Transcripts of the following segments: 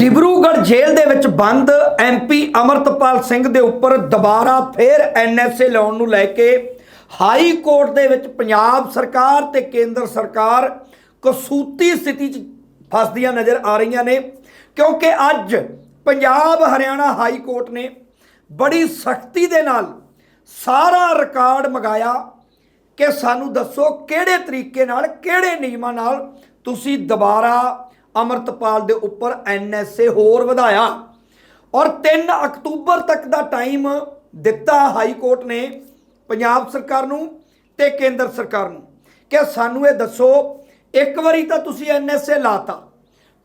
ਡਿਬਰੂਗੜ੍ਹ ਜੇਲ੍ਹ ਦੇ ਵਿੱਚ ਬੰਦ ਐਮਪੀ ਅਮਰਤਪਾਲ ਸਿੰਘ ਦੇ ਉੱਪਰ ਦੁਬਾਰਾ ਫੇਰ ਐਨਐਸਏ ਲਾਉਣ ਨੂੰ ਲੈ ਕੇ ਹਾਈ ਕੋਰਟ ਦੇ ਵਿੱਚ ਪੰਜਾਬ ਸਰਕਾਰ ਤੇ ਕੇਂਦਰ ਸਰਕਾਰ ਕਸੂਤੀ ਸਥਿਤੀ 'ਚ ਫਸਦੀਆਂ ਨਜ਼ਰ ਆ ਰਹੀਆਂ ਨੇ, ਕਿਉਂਕਿ ਅੱਜ ਪੰਜਾਬ ਹਰਿਆਣਾ ਹਾਈ ਕੋਰਟ ਨੇ ਬੜੀ ਸਖਤੀ ਦੇ ਨਾਲ ਸਾਰਾ ਰਿਕਾਰਡ ਮੰਗਾਇਆ ਕਿ ਸਾਨੂੰ ਦੱਸੋ ਕਿਹੜੇ ਤਰੀਕੇ ਨਾਲ, ਕਿਹੜੇ ਨਿਯਮਾਂ ਨਾਲ ਤੁਸੀਂ ਦੁਬਾਰਾ ਅਮਰਤਪਾਲ ਦੇ ਉੱਪਰ ਐਨਐਸਏ ਹੋਰ ਵਧਾਇਆ। ਔਰ 3 ਅਕਤੂਬਰ ਤੱਕ ਦਾ ਟਾਈਮ ਦਿੱਤਾ ਹਾਈ ਕੋਰਟ ਨੇ ਪੰਜਾਬ ਸਰਕਾਰ ਨੂੰ ਤੇ ਕੇਂਦਰ ਸਰਕਾਰ ਨੂੰ। ਕਿ ਸਾਨੂੰ ਇਹ ਦੱਸੋ, ਇੱਕ ਵਾਰੀ ਤਾਂ ਤੁਸੀਂ ਐਨਐਸਏ ਲਾਤਾ,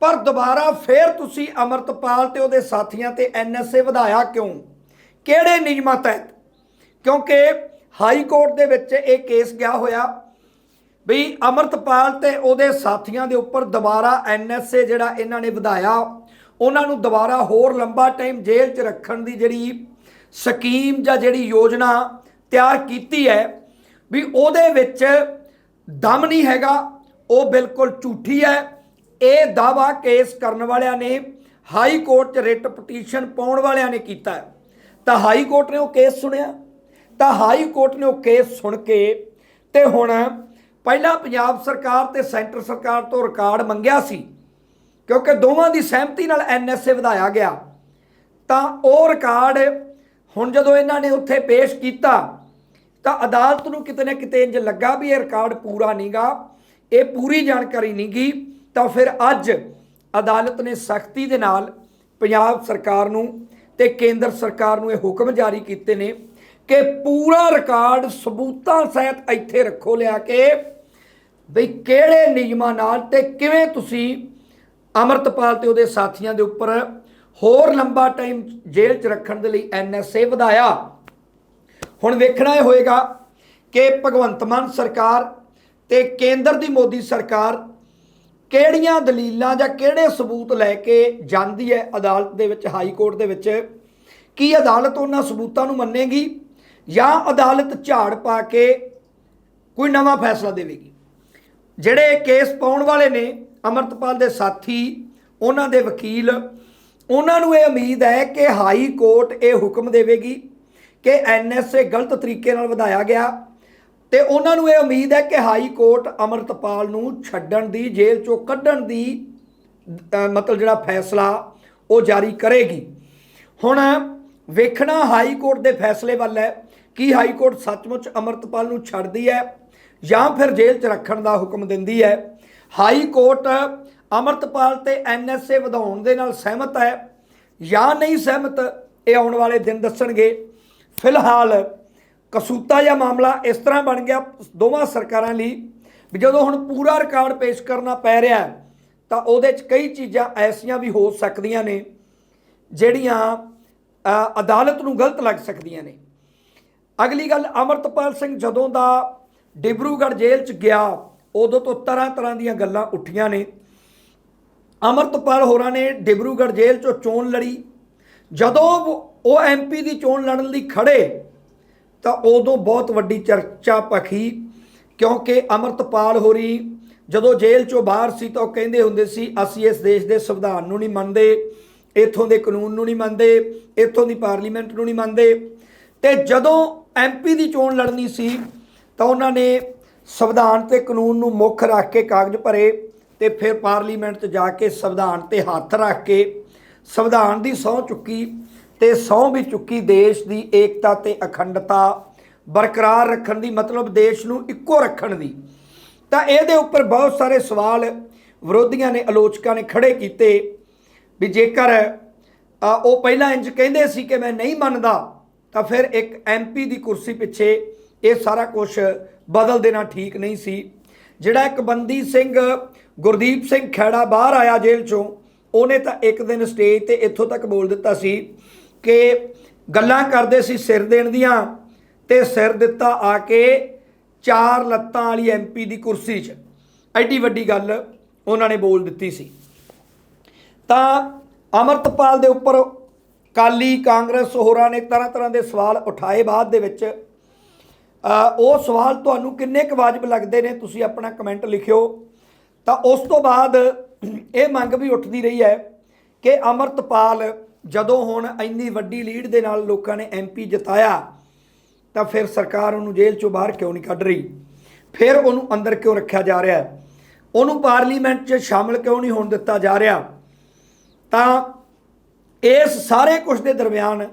ਪਰ ਦੁਬਾਰਾ ਫੇਰ ਤੁਸੀਂ ਅਮਰਤਪਾਲ ਤੇ ਉਹਦੇ ਸਾਥੀਆਂ ਤੇ ਐਨਐਸਏ ਵਧਾਇਆ ਕਿਉਂ? ਕਿਹੜੇ ਨਿਯਮਾਂ ਤਹਿਤ? ਕਿਉਂਕਿ ਹਾਈ ਕੋਰਟ ਦੇ ਵਿੱਚ ਇਹ ਕੇਸ ਗਿਆ ਹੋਇਆ ਵੀ ਅਮਰਤਪਾਲ ਤੇ ਉਹਦੇ ਸਾਥੀਆਂ ਦੇ ਉੱਪਰ ਦੁਬਾਰਾ ਐਨਐਸਏ ਜਿਹੜਾ ਇਹਨਾਂ ਨੇ ਵਧਾਇਆ, ਉਹਨਾਂ ਨੂੰ ਦੁਬਾਰਾ ਹੋਰ ਲੰਬਾ ਟਾਈਮ ਜੇਲ੍ਹ 'ਚ ਰੱਖਣ ਦੀ ਜਿਹੜੀ ਸਕੀਮ ਜਾਂ ਜਿਹੜੀ ਯੋਜਨਾ ਤਿਆਰ ਕੀਤੀ ਹੈ, ਵੀ ਉਹਦੇ ਵਿੱਚ ਦਮ ਨਹੀਂ ਹੈਗਾ, ਉਹ ਬਿਲਕੁਲ ਝੂਠੀ ਹੈ। ਇਹ ਦਾਵਾ ਕੇਸ ਕਰਨ ਵਾਲਿਆਂ ਨੇ ਹਾਈ ਕੋਰਟ 'ਚ ਰਿਟ ਪਟੀਸ਼ਨ ਪਾਉਣ ਵਾਲਿਆਂ ਨੇ ਕੀਤਾ। ਤਾਂ ਹਾਈ ਕੋਰਟ ਨੇ ਉਹ ਕੇਸ ਸੁਣਿਆ, ਤਾਂ ਹਾਈ ਕੋਰਟ ਨੇ ਉਹ ਕੇਸ ਸੁਣ ਕੇ ਤੇ ਹੁਣ ਪਹਿਲਾਂ ਪੰਜਾਬ ਸਰਕਾਰ ਤੇ ਸੈਂਟਰ ਸਰਕਾਰ ਤੋਂ ਰਿਕਾਰਡ ਮੰਗਿਆ ਸੀ, ਕਿਉਂਕਿ ਦੋਵਾਂ ਦੀ ਸਹਿਮਤੀ ਨਾਲ ਐਨਐਸਏ ਵਧਾਇਆ ਗਿਆ, ਤਾਂ ਉਹ ਰਿਕਾਰਡ ਹੁਣ ਜਦੋਂ ਇਹਨਾਂ ਨੇ ਉੱਥੇ ਪੇਸ਼ ਕੀਤਾ, ਤਾਂ ਅਦਾਲਤ ਨੂੰ ਕਿਤੇ ਨਾ ਕਿਤੇ ਇੰਜ ਲੱਗਾ ਵੀ ਇਹ ਰਿਕਾਰਡ ਪੂਰਾ ਨਹੀਂਗਾ, ਇਹ ਪੂਰੀ ਜਾਣਕਾਰੀ ਨਹੀਂਗੀ, ਤਾਂ ਫਿਰ ਅੱਜ ਅਦਾਲਤ ਨੇ ਸਖਤੀ ਦੇ ਨਾਲ ਪੰਜਾਬ ਸਰਕਾਰ ਨੂੰ ਤੇ ਕੇਂਦਰ ਸਰਕਾਰ ਨੂੰ ਇਹ ਹੁਕਮ ਜਾਰੀ ਕੀਤੇ ਨੇ ਕਿ ਪੂਰਾ ਰਿਕਾਰਡ ਸਬੂਤਾਂ ਸਹਿਤ ਇੱਥੇ ਰੱਖੋ ਲਿਆ ਕੇ ਬਈ ਕਿਹੜੇ ਨਿਯਮਾਂ ਨਾਲ ਤੇ ਕਿਵੇਂ ਤੁਸੀਂ ਅਮਰਤਪਾਲ ਤੇ ਉਹਦੇ ਸਾਥੀਆਂ ਦੇ ਉੱਪਰ ਹੋਰ ਲੰਬਾ ਟਾਈਮ ਜੇਲ੍ਹ 'ਚ ਰੱਖਣ ਦੇ ਲਈ ਐਨਐਸਏ ਵਧਾਇਆ? ਹੁਣ ਵੇਖਣਾ ਇਹ ਹੋਏਗਾ ਕਿ ਭਗਵੰਤ ਮਾਨ ਸਰਕਾਰ ਤੇ ਕੇਂਦਰ ਦੀ ਮੋਦੀ ਸਰਕਾਰ ਕਿਹੜੀਆਂ ਦਲੀਲਾਂ ਜਾਂ ਕਿਹੜੇ ਸਬੂਤ ਲੈ ਕੇ ਜਾਂਦੀ ਹੈ ਅਦਾਲਤ ਦੇ ਵਿੱਚ, ਹਾਈ ਕੋਰਟ ਦੇ ਵਿੱਚ? ਕੀ ਅਦਾਲਤ ਉਹਨਾਂ ਸਬੂਤਾਂ ਨੂੰ ਮੰਨੇਗੀ ਜਾਂ ਅਦਾਲਤ ਝਾੜ ਪਾ ਕੇ ਕੋਈ ਨਵਾਂ ਫੈਸਲਾ ਦੇਵੇਗੀ? ਜਿਹੜੇ ਕੇਸ ਪਾਉਣ ਵਾਲੇ ਨੇ, ਅਮਰਤਪਾਲ ਦੇ ਸਾਥੀ, ਉਹਨਾਂ ਦੇ ਵਕੀਲ, ਉਹਨਾਂ ਨੂੰ ਇਹ ਉਮੀਦ ਹੈ ਕਿ ਹਾਈ ਕੋਰਟ ਇਹ ਹੁਕਮ ਦੇਵੇਗੀ ਕਿ ਐਨਐਸਏ ਗਲਤ ਤਰੀਕੇ ਨਾਲ ਵਧਾਇਆ ਗਿਆ ਤੇ ਉਹਨਾਂ ਨੂੰ ਇਹ ਉਮੀਦ ਹੈ ਕਿ ਹਾਈ ਕੋਰਟ ਅਮਰਤਪਾਲ ਨੂੰ ਛੱਡਣ ਦੀ, ਜੇਲ੍ਹ ਚੋਂ ਕੱਢਣ ਦੀ ਮਤਲਬ ਜਿਹੜਾ ਫੈਸਲਾ ਉਹ ਜਾਰੀ ਕਰੇਗੀ। ਹੁਣ ਵੇਖਣਾ ਹਾਈ ਕੋਰਟ ਦੇ ਫੈਸਲੇ ਵੱਲ ਹੈ ਕੀ ਹਾਈ ਕੋਰਟ ਸੱਚਮੁੱਚ ਅਮਰਤਪਾਲ ਨੂੰ ਛੱਡਦੀ ਹੈ। ਜਾਂ ਫਿਰ ਜੇਲ੍ਹ 'ਚ ਰੱਖਣ ਦਾ ਹੁਕਮ ਦਿੰਦੀ ਹੈ। ਹਾਈ ਕੋਰਟ ਅਮਰਤਪਾਲ ਤੇ ਐਨਐਸਏ ਵਧਾਉਣ ਦੇ ਨਾਲ ਸਹਿਮਤ ਹੈ। ਜਾਂ ਨਹੀਂ ਸਹਿਮਤ, ਇਹ ਆਉਣ ਵਾਲੇ ਦਿਨ ਦੱਸਣਗੇ। ਫਿਲਹਾਲ ਕਸੂਤਾ ਜਾਂ ਮਾਮਲਾ ਇਸ ਤਰ੍ਹਾਂ ਬਣ ਗਿਆ ਦੋਵਾਂ ਸਰਕਾਰਾਂ ਲਈ ਵੀ ਜਦੋਂ ਹੁਣ ਪੂਰਾ ਰਿਕਾਰਡ ਪੇਸ਼ ਕਰਨਾ ਪੈ ਰਿਹਾ ਤਾਂ ਉਹਦੇ 'ਚ ਕਈ ਚੀਜ਼ਾਂ ਐਸੀਆਂ ਵੀ ਹੋ ਸਕਦੀਆਂ ਨੇ, ਜਿਹੜੀਆਂ ਅਦਾਲਤ ਨੂੰ ਗਲਤ ਲੱਗ ਸਕਦੀਆਂ ਨੇ। ਅਗਲੀ ਗੱਲ ਅਮਰਤਪਾਲ ਸਿੰਘ ਜਦੋਂ ਦਾ ਡਿਬਰੂਗੜ੍ਹ ਜੇਲ੍ਹ 'ਚ ਗਿਆ, ਉਦੋਂ ਤੋਂ ਤਰ੍ਹਾਂ ਤਰ੍ਹਾਂ ਦੀਆਂ ਗੱਲਾਂ ਉੱਠੀਆਂ ਨੇ। ਅਮਰਤਪਾਲ ਹੋਰਾਂ ਨੇ ਡਿਬਰੂਗੜ੍ਹ ਜੇਲ੍ਹ 'ਚੋਂ ਚੋਣ ਲੜੀ। ਜਦੋਂ ਉਹ ਐਮਪੀ ਦੀ ਚੋਣ ਲੜਨ ਲਈ ਖੜੇ, ਤਾਂ ਉਦੋਂ ਬਹੁਤ ਵੱਡੀ ਚਰਚਾ ਪਖੀ, ਕਿਉਂਕਿ ਅਮਰਤਪਾਲ ਹੋਰੀ ਜਦੋਂ ਜੇਲ੍ਹ 'ਚੋਂ ਬਾਹਰ ਸੀ ਤਾਂ ਉਹ ਕਹਿੰਦੇ ਹੁੰਦੇ ਸੀ, ਅਸੀਂ ਇਸ ਦੇਸ਼ ਦੇ ਸੰਵਿਧਾਨ ਨੂੰ ਨਹੀਂ ਮੰਨਦੇ, ਇੱਥੋਂ ਦੇ ਕਾਨੂੰਨ ਨੂੰ ਨਹੀਂ ਮੰਨਦੇ, ਇੱਥੋਂ ਦੀ ਪਾਰਲੀਮੈਂਟ ਨੂੰ ਨਹੀਂ ਮੰਨਦੇ। ਤੇ ਜਦੋਂ ਐਮਪੀ ਦੀ ਚੋਣ ਲੜਨੀ ਸੀ ਤਾਂ ਉਹਨਾਂ ਨੇ ਸੰਵਿਧਾਨ ਤੇ ਕਾਨੂੰਨ ਨੂੰ ਮੁੱਖ ਰੱਖ ਕੇ ਕਾਗਜ਼ ਭਰੇ ਤੇ ਫਿਰ ਪਾਰਲੀਮੈਂਟ 'ਚ ਜਾ ਕੇ ਸੰਵਿਧਾਨ ਤੇ ਹੱਥ ਰੱਖ ਕੇ ਸੰਵਿਧਾਨ ਦੀ ਸਹੁੰ ਚੁੱਕੀ ਤੇ ਸਹੁੰ ਵੀ ਚੁੱਕੀ ਦੇਸ਼ ਦੀ ਏਕਤਾ ਤੇ ਅਖੰਡਤਾ ਬਰਕਰਾਰ ਰੱਖਣ ਦੀ ਮਤਲਬ ਦੇਸ਼ ਨੂੰ ਇੱਕੋ ਰੱਖਣ ਦੀ। ਤਾਂ ਇਹਦੇ ਉੱਪਰ ਬਹੁਤ ਸਾਰੇ ਸਵਾਲ ਵਿਰੋਧੀਆਂ ਨੇ, ਆਲੋਚਕਾਂ ਨੇ ਖੜੇ ਕੀਤੇ ਵੀ ਜੇਕਰ ਉਹ ਪਹਿਲਾਂ ਇੰਜ ਕਹਿੰਦੇ ਸੀ ਕਿ ਮੈਂ ਨਹੀਂ ਮੰਨਦਾ, ਤਾਂ ਫਿਰ ਇੱਕ ਐਮਪੀ ਦੀ ਕੁਰਸੀ ਪਿੱਛੇ ਇਹ ਸਾਰਾ ਕੁਝ ਬਦਲ ਦੇਣਾ ਠੀਕ ਨਹੀਂ ਸੀ। ਜਿਹੜਾ ਇੱਕ ਬੰਦੀ ਸਿੰਘ, ਗੁਰਦੀਪ ਸਿੰਘ ਖੈੜਾ ਬਾਹਰ ਆਇਆ ਜੇਲ੍ਹ ਚੋਂ, ਉਹਨੇ ਤਾਂ ਇੱਕ ਦਿਨ ਸਟੇਜ ਤੇ ਇੱਥੋਂ ਤੱਕ ਬੋਲ ਦਿੱਤਾ ਸੀ ਕਿ ਗੱਲਾਂ ਕਰਦੇ ਸੀ ਸਿਰ ਦੇਣ ਦੀਆਂ ਤੇ ਸਿਰ ਦਿੱਤਾ ਆ ਕੇ ਚਾਰ ਲੱਤਾਂ ਵਾਲੀ ਐਮਪੀ ਦੀ ਕੁਰਸੀ 'ਚ। ਐਡੀ ਵੱਡੀ ਗੱਲ ਉਹਨਾਂ ਨੇ ਬੋਲ ਦਿੱਤੀ ਸੀ। ਤਾਂ ਅਮਰਤਪਾਲ ਦੇ ਉੱਪਰ ਕਾਲੀ ਕਾਂਗਰਸ ਹੋਰਾਂ ਨੇ ਤਰ੍ਹਾਂ ਤਰ੍ਹਾਂ ਦੇ ਸਵਾਲ ਉਠਾਏ ਬਾਅਦ ਦੇ ਵਿੱਚ ਉਹ ਸਵਾਲ ਤੁਹਾਨੂੰ ਕਿੰਨੇ ਕੁ ਵਾਜਬ ਲੱਗਦੇ ਨੇ ਤੁਸੀਂ ਆਪਣਾ ਕਮੈਂਟ ਲਿਖਿਓ। ਤਾਂ ਉਸ ਤੋਂ ਬਾਅਦ ਇਹ ਮੰਗ ਵੀ ਉੱਠਦੀ ਰਹੀ ਹੈ ਕਿ ਅਮਰਤਪਾਲ ਜਦੋਂ ਹੁਣ ਇੰਨੀ ਵੱਡੀ ਲੀਡ ਦੇ ਨਾਲ ਲੋਕਾਂ ਨੇ ਐਮਪੀ ਜਿਤਾਇਆ, ਤਾਂ ਫਿਰ ਸਰਕਾਰ ਉਹਨੂੰ ਜੇਲ੍ਹ ਚੋਂ ਬਾਹਰ ਕਿਉਂ ਨਹੀਂ ਕੱਢ ਰਹੀ? ਫਿਰ ਉਹਨੂੰ ਅੰਦਰ ਕਿਉਂ ਰੱਖਿਆ ਜਾ ਰਿਹਾ? ਹੈ ਉਹਨੂੰ ਪਾਰਲੀਮੈਂਟ 'ਚ ਸ਼ਾਮਲ ਕਿਉਂ ਨਹੀਂ ਹੋਣ ਦਿੱਤਾ ਜਾ ਰਿਹਾ? ਤਾਂ ਇਸ ਸਾਰੇ ਕੁਝ ਦੇ ਦਰਮਿਆਨ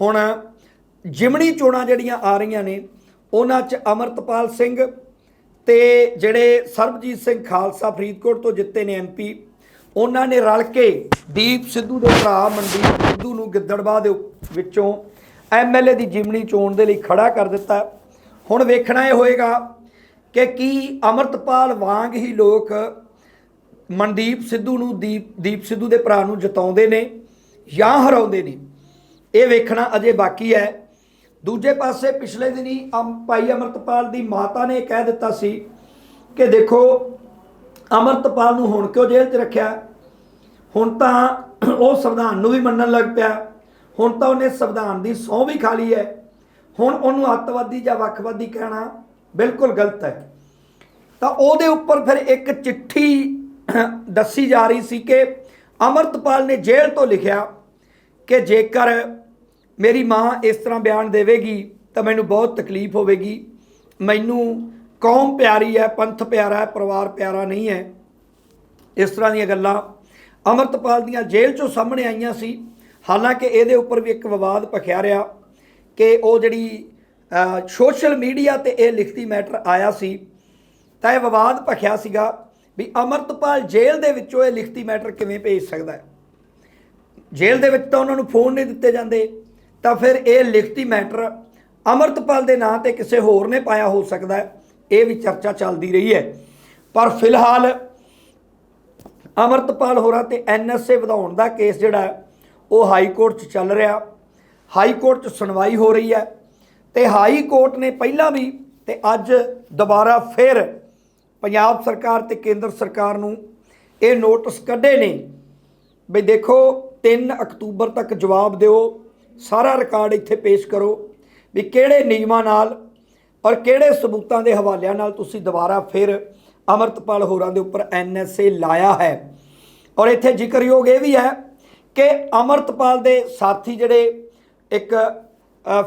ਹੁਣ ਜਿਮਣੀ ਚੋਣਾਂ ਜਿਹੜੀਆਂ ਆ ਰਹੀਆਂ ਨੇ ਉਹਨਾਂ 'ਚ ਅਮਰਤਪਾਲ ਸਿੰਘ ਤੇ ਜਿਹੜੇ ਸਰਬਜੀਤ ਸਿੰਘ ਖਾਲਸਾ ਫਰੀਦਕੋਟ ਤੋਂ ਜਿੱਤੇ ਨੇ ਐਮਪੀ ਉਹਨਾਂ ਨੇ ਰਲ ਕੇ ਦੀਪ ਸਿੱਧੂ ਦੇ ਭਰਾ ਮਨਦੀਪ ਸਿੱਧੂ ਨੂੰ ਗਿੱਦੜਬਾਹ ਦੇ ਵਿੱਚੋਂ ਐਮਐਲਏ ਦੀ ਜਿਮਣੀ ਚੋਣ ਦੇ ਲਈ ਖੜਾ ਕਰ ਦਿੱਤਾ। ਹੁਣ ਵੇਖਣਾ ਇਹ ਹੋਏਗਾ ਕਿ ਕੀ ਅਮਰਤਪਾਲ ਵਾਂਗ ਹੀ ਲੋਕ ਮਨਦੀਪ ਸਿੱਧੂ ਨੂੰ ਦੀਪ ਦੀਪ ਸਿੱਧੂ ਦੇ ਭਰਾ ਨੂੰ ਜਿਤਾਉਂਦੇ ਨੇ ਜਾਂ ਹਰਾਉਂਦੇ ਨੇ। ਇਹ ਵੇਖਣਾ ਅਜੇ ਬਾਕੀ ਹੈ। ਦੂਜੇ ਪਾਸੇ ਪਿਛਲੇ ਦਿਨੀ ਅਮ ਭਾਈ ਅਮਰਤਪਾਲ ਦੀ ਮਾਤਾ ਨੇ ਕਹਿ ਦਿੱਤਾ ਸੀ ਕਿ ਦੇਖੋ, ਅਮਰਤਪਾਲ ਨੂੰ ਹੁਣ ਕਿਉਂ ਜੇਲ੍ਹ 'ਚ ਰੱਖਿਆ? ਹੁਣ ਤਾਂ ਉਹ ਸੰਵਿਧਾਨ ਨੂੰ ਵੀ ਮੰਨਣ ਲੱਗ ਪਿਆ। ਹੁਣ ਤਾਂ ਉਹਨੇ ਸੰਵਿਧਾਨ ਦੀ ਸਹੁੰ ਵੀ ਖਾ ਲਈ ਹੈ। ਹੁਣ ਉਹਨੂੰ ਅੱਤਵਾਦੀ ਜਾਂ ਵੱਖਵਾਦੀ ਕਹਿਣਾ ਬਿਲਕੁਲ ਗਲਤ ਹੈ। ਤਾਂ ਉਹਦੇ ਉੱਪਰ ਫਿਰ ਇੱਕ ਚਿੱਠੀ ਦੱਸੀ ਜਾ ਰਹੀ ਸੀ ਕਿ ਅਮਰਤਪਾਲ ਨੇ ਜੇਲ੍ਹ ਤੋਂ ਲਿਖਿਆ ਕਿ ਜੇਕਰ ਮੇਰੀ ਮਾਂ ਇਸ ਤਰ੍ਹਾਂ ਬਿਆਨ ਦੇਵੇਗੀ ਤਾਂ ਮੈਨੂੰ ਬਹੁਤ ਤਕਲੀਫ ਹੋਵੇਗੀ। ਮੈਨੂੰ ਕੌਮ ਪਿਆਰੀ ਹੈ, ਪੰਥ ਪਿਆਰਾ ਹੈ, ਪਰਿਵਾਰ ਪਿਆਰਾ ਨਹੀਂ ਹੈ। ਇਸ ਤਰ੍ਹਾਂ ਦੀਆਂ ਗੱਲਾਂ ਅਮਰਤਪਾਲ ਦੀਆਂ ਜੇਲ੍ਹ ਚੋਂ ਸਾਹਮਣੇ ਆਈਆਂ ਸੀ। ਹਾਲਾਂਕਿ ਇਹਦੇ ਉੱਪਰ ਵੀ ਇੱਕ ਵਿਵਾਦ ਭਖਿਆ ਰਿਹਾ ਕਿ ਉਹ ਜਿਹੜੀ ਸੋਸ਼ਲ ਮੀਡੀਆ ਤੇ ਇਹ ਲਿਖਤੀ ਮੈਟਰ ਆਇਆ ਸੀ। ਤਾਂ ਇਹ ਵਿਵਾਦ ਭਖਿਆ ਸੀਗਾ ਵੀ ਅਮਰਤਪਾਲ ਜੇਲ੍ਹ ਦੇ ਵਿੱਚੋਂ ਇਹ ਲਿਖਤੀ ਮੈਟਰ ਕਿਵੇਂ ਭੇਜ ਸਕਦਾ ਹੈ। ਜੇਲ੍ਹ ਦੇ ਵਿੱਚ ਤਾਂ ਉਹਨਾਂ ਨੂੰ ਫੋਨ ਨਹੀਂ ਦਿੱਤੇ ਜਾਂਦੇ। ਤਾਂ ਫਿਰ ਇਹ ਲਿਖਤੀ ਮੈਟਰ ਅਮਰਤਪਾਲ ਦੇ ਨਾਂ ਤੇ ਕਿਸੇ ਹੋਰ ਨੇ ਪਾਇਆ ਹੋ ਸਕਦਾ ਹੈ। ਇਹ ਵੀ ਚਰਚਾ ਚੱਲਦੀ ਰਹੀ ਹੈ। ਪਰ ਫਿਲਹਾਲ ਅਮਰਤਪਾਲ ਹੋਰਾਂ ਤੇ ਐਨਐਸਏ ਵਧਾਉਣ ਦਾ ਕੇਸ ਜਿਹੜਾ ਉਹ ਹਾਈ ਕੋਰਟ 'ਚ ਚੱਲ ਰਿਹਾ। ਹਾਈ ਕੋਰਟ 'ਚ ਸੁਣਵਾਈ ਹੋ ਰਹੀ ਹੈ ਤੇ ਹਾਈ ਕੋਰਟ ਨੇ ਪਹਿਲਾਂ ਵੀ ਤੇ ਅੱਜ ਦੁਬਾਰਾ ਫਿਰ ਪੰਜਾਬ ਸਰਕਾਰ ਤੇ ਕੇਂਦਰ ਸਰਕਾਰ ਨੂੰ ਇਹ ਨੋਟਿਸ ਕੱਢੇ ਨੇ ਵੀ ਦੇਖੋ 3 ਅਕਤੂਬਰ ਤੱਕ ਜਵਾਬ ਦਿਓ। ਸਾਰਾ ਰਿਕਾਰਡ ਇੱਥੇ ਪੇਸ਼ ਕਰੋ ਵੀ ਕਿਹੜੇ ਨਿਯਮਾਂ ਨਾਲ ਔਰ ਕਿਹੜੇ ਸਬੂਤਾਂ ਦੇ ਹਵਾਲਿਆਂ ਨਾਲ ਤੁਸੀਂ ਦੁਬਾਰਾ ਫਿਰ ਅਮਰਤਪਾਲ ਹੋਰਾਂ ਦੇ ਉੱਪਰ ਐਨਐਸਏ ਲਾਇਆ ਹੈ। ਔਰ ਇੱਥੇ ਜ਼ਿਕਰਯੋਗ ਇਹ ਵੀ ਹੈ ਕਿ ਅਮਰਤਪਾਲ ਦੇ ਸਾਥੀ ਜਿਹੜੇ ਇੱਕ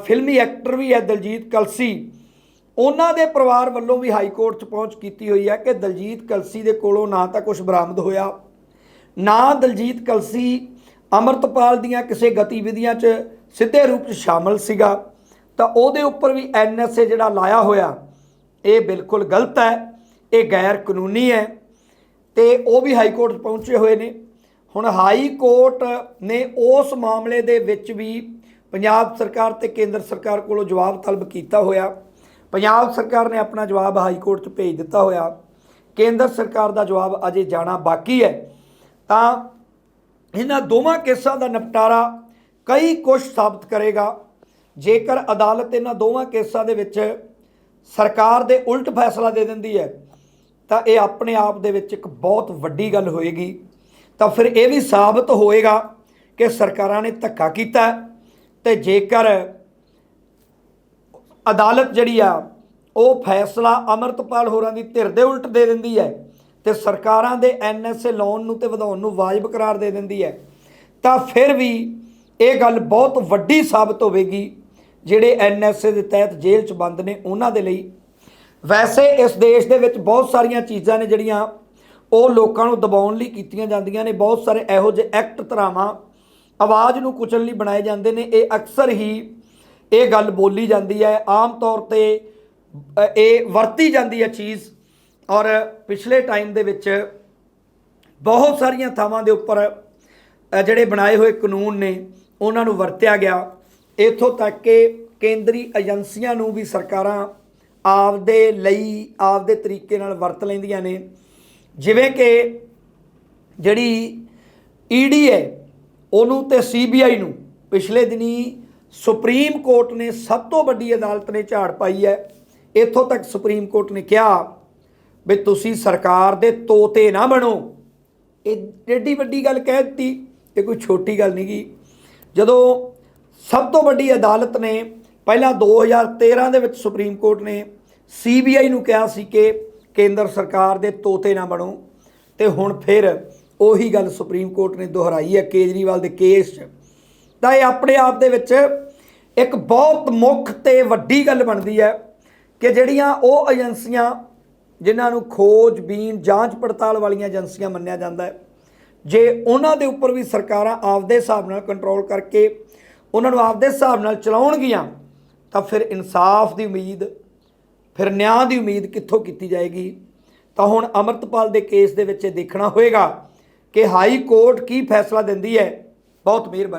ਫਿਲਮੀ ਐਕਟਰ ਵੀ ਹੈ ਦਲਜੀਤ ਕਲਸੀ, ਉਹਨਾਂ ਦੇ ਪਰਿਵਾਰ ਵੱਲੋਂ ਵੀ ਹਾਈ ਕੋਰਟ 'ਚ ਪਹੁੰਚ ਕੀਤੀ ਹੋਈ ਹੈ ਕਿ ਦਲਜੀਤ ਕਲਸੀ ਦੇ ਕੋਲੋਂ ਨਾ ਤਾਂ ਕੁਝ ਬਰਾਮਦ ਹੋਇਆ, ਨਾ ਦਲਜੀਤ ਕਲਸੀ ਅਮਰਤਪਾਲ ਦੀਆਂ ਕਿਸੇ ਗਤੀਵਿਧੀਆਂ 'ਚ ਸਿੱਧੇ ਰੂਪ 'ਚ ਸ਼ਾਮਲ ਸੀਗਾ, ਤਾਂ ਉਹਦੇ ਉੱਪਰ ਵੀ ਐਨਐਸਏ ਜਿਹੜਾ ਲਾਇਆ ਹੋਇਆ, ਇਹ ਬਿਲਕੁਲ ਗਲਤ ਹੈ, ਇਹ ਗੈਰ ਕਾਨੂੰਨੀ ਹੈ, ਤੇ ਉਹ ਵੀ ਹਾਈ ਕੋਰਟ ਪਹੁੰਚੇ ਹੋਏ ਨੇ। ਹੁਣ ਹਾਈ ਕੋਰਟ ਨੇ ਉਸ ਮਾਮਲੇ ਦੇ ਵਿੱਚ ਵੀ ਪੰਜਾਬ ਸਰਕਾਰ ਤੇ ਕੇਂਦਰ ਸਰਕਾਰ ਕੋਲੋਂ ਜਵਾਬ ਤਲਬ ਕੀਤਾ ਹੋਇਆ। ਪੰਜਾਬ ਸਰਕਾਰ ਨੇ ਆਪਣਾ ਜਵਾਬ ਹਾਈ ਕੋਰਟ 'ਚ ਭੇਜ ਦਿੱਤਾ ਹੋਇਆ। ਕੇਂਦਰ ਸਰਕਾਰ ਦਾ ਜਵਾਬ ਅਜੇ ਜਾਣਾ ਬਾਕੀ ਹੈ। ਤਾਂ ਇਹਨਾਂ ਦੋਵਾਂ ਕੇਸਾਂ ਦਾ ਨਿਪਟਾਰਾ ਕਈ ਕੁਝ ਸਾਬਤ ਕਰੇਗਾ। ਜੇਕਰ ਅਦਾਲਤ ਇਹਨਾਂ ਦੋਵਾਂ ਕੇਸਾਂ ਦੇ ਵਿੱਚ ਸਰਕਾਰ ਦੇ ਉਲਟ ਫੈਸਲਾ ਦੇ ਦਿੰਦੀ ਹੈ, ਤਾਂ ਇਹ ਆਪਣੇ ਆਪ ਦੇ ਵਿੱਚ ਇੱਕ ਬਹੁਤ ਵੱਡੀ ਗੱਲ ਹੋਏਗੀ। ਤਾਂ ਫਿਰ ਇਹ ਵੀ ਸਾਬਤ ਹੋਏਗਾ ਕਿ ਸਰਕਾਰਾਂ ਨੇ ਧੱਕਾ ਕੀਤਾ ਹੈ ਤੇ ਜੇਕਰ ਅਦਾਲਤ ਜਿਹੜੀ ਆ, ਉਹ ਫੈਸਲਾ ਅਮਰਤਪਾਲ ਹੋਰਾਂ ਦੀ ਧਿਰ ਦੇ ਉਲਟ ਦੇ ਦਿੰਦੀ ਹੈ ਤੇ ਸਰਕਾਰਾਂ ਦੇ ਐਨਐਸਏ ਲੋਨ ਨੂੰ ਤੇ ਵਧਾਉਣ ਨੂੰ ਵਾਜਬ ਕਰਾਰ ਦੇ ਦਿੰਦੀ ਹੈ, ਤਾਂ ਫਿਰ ਵੀ ਇਹ ਗੱਲ ਬਹੁਤ ਵੱਡੀ ਸਾਬਤ ਹੋਵੇਗੀ, ਜਿਹੜੇ ਐਨਐਸਏ ਦੇ ਤਹਿਤ ਜੇਲ੍ਹ 'ਚ ਬੰਦ ਨੇ ਉਹਨਾਂ ਦੇ ਲਈ। ਵੈਸੇ ਇਸ ਦੇਸ਼ ਦੇ ਵਿੱਚ ਬਹੁਤ ਸਾਰੀਆਂ ਚੀਜ਼ਾਂ ਨੇ ਜਿਹੜੀਆਂ ਉਹ ਲੋਕਾਂ ਨੂੰ ਦਬਾਉਣ ਲਈ ਕੀਤੀਆਂ ਜਾਂਦੀਆਂ ਨੇ। ਬਹੁਤ ਸਾਰੇ ਇਹੋ ਜਿਹੇ ਐਕਟ ਧਰਾਵਾਂ, ਆਵਾਜ਼ ਨੂੰ ਕੁਚਲਣ ਲਈ ਬਣਾਏ ਜਾਂਦੇ ਨੇ। ਇਹ ਅਕਸਰ ਹੀ ਇਹ ਗੱਲ ਬੋਲੀ ਜਾਂਦੀ ਹੈ। ਆਮ ਤੌਰ ਤੇ ਇਹ ਵਰਤੀ ਜਾਂਦੀ ਹੈ ਚੀਜ਼। ਔਰ ਪਿਛਲੇ ਟਾਈਮ ਦੇ ਵਿੱਚ ਬਹੁਤ ਸਾਰੀਆਂ ਥਾਵਾਂ ਦੇ ਉੱਪਰ ਜਿਹੜੇ ਬਣਾਏ ਹੋਏ ਕਾਨੂੰਨ ਨੇ ਉਹਨਾਂ ਨੂੰ ਵਰਤਿਆ ਗਿਆ। ਇੱਥੋਂ ਤੱਕ ਕਿ ਕੇਂਦਰੀ ਏਜੰਸੀਆਂ ਨੂੰ ਵੀ ਸਰਕਾਰਾਂ ਆਪਦੇ ਲਈ, ਆਪਦੇ ਤਰੀਕੇ ਨਾਲ ਵਰਤ ਲੈਂਦੀਆਂ ਨੇ। ਜਿਵੇਂ ਕਿ ਜਿਹੜੀ ਈਡੀ ਹੈ, ਉਹਨੂੰ ਤੇ ਸੀਬੀਆਈ ਨੂੰ ਪਿਛਲੇ ਦਿਨੀ ਸੁਪਰੀਮ ਕੋਰਟ ਨੇ ਸਭ ਤੋਂ ਵੱਡੀ ਅਦਾਲਤ ਨੇ ਝਾੜ ਪਾਈ ਹੈ। ਇੱਥੋਂ ਤੱਕ ਸੁਪਰੀਮ ਕੋਰਟ ਨੇ ਕਿਹਾ ਵੀ ਤੁਸੀਂ ਸਰਕਾਰ ਦੇ ਤੋਤੇ ਨਾ ਬਣੋ। ਇਹ ਏਡੀ ਵੱਡੀ ਗੱਲ ਕਹਿ ਦਿੱਤੀ ਇਹ ਕੋਈ ਛੋਟੀ ਗੱਲ ਨਹੀਂ ਗੀ ਜਦੋਂ ਸਭ ਤੋਂ ਵੱਡੀ ਅਦਾਲਤ ਨੇ ਪਹਿਲਾਂ 2013 ਦੇ ਵਿੱਚ ਸੁਪਰੀਮ ਕੋਰਟ ਨੇ ਸੀਬੀਆਈ ਨੂੰ ਕਿਹਾ ਸੀ ਕਿ ਕੇਂਦਰ ਸਰਕਾਰ ਦੇ ਤੋਤੇ ਨਾ ਬਣੋ ਤੇ ਹੁਣ ਫਿਰ ਉਹੀ ਗੱਲ ਸੁਪਰੀਮ ਕੋਰਟ ਨੇ ਦੁਹਰਾਈ ਹੈ ਕੇਜਰੀਵਾਲ ਦੇ ਕੇਸ 'ਚ। ਤਾਂ ਇਹ ਆਪਣੇ ਆਪ ਦੇ ਵਿੱਚ ਇੱਕ ਬਹੁਤ ਮੁੱਖ ਤੇ ਵੱਡੀ ਗੱਲ ਬਣਦੀ ਹੈ ਕਿ ਜਿਹੜੀਆਂ ਉਹ ਏਜੰਸੀਆਂ ਜਿਨ੍ਹਾਂ ਨੂੰ ਖੋਜ ਬੀਨ ਜਾਂਚ ਪੜਤਾਲ ਵਾਲੀਆਂ ਏਜੰਸੀਆਂ ਮੰਨਿਆ ਜਾਂਦਾ ਹੈ ਜੇ ਉਹਨਾਂ ਦੇ ਉੱਪਰ ਵੀ ਸਰਕਾਰਾਂ ਆਪਦੇ ਹਿਸਾਬ ਨਾਲ ਕੰਟਰੋਲ ਕਰਕੇ ਉਹਨਾਂ ਨੂੰ ਆਪਦੇ ਹਿਸਾਬ ਨਾਲ ਚਲਾਉਣਗੀਆਂ, ਤਾਂ ਫਿਰ ਇਨਸਾਫ ਦੀ ਉਮੀਦ, ਫਿਰ ਨਿਆਂ ਦੀ ਉਮੀਦ ਕਿੱਥੋਂ ਕੀਤੀ ਜਾਏਗੀ? ਤਾਂ ਹੁਣ ਅਮਰਤਪਾਲ ਦੇ ਕੇਸ ਦੇ ਵਿੱਚ ਇਹ ਦੇਖਣਾ ਹੋਏਗਾ ਕਿ ਹਾਈ ਕੋਰਟ ਕੀ ਫੈਸਲਾ ਦਿੰਦੀ ਹੈ। ਬਹੁਤ ਮਿਹਰਬਾਨੀ।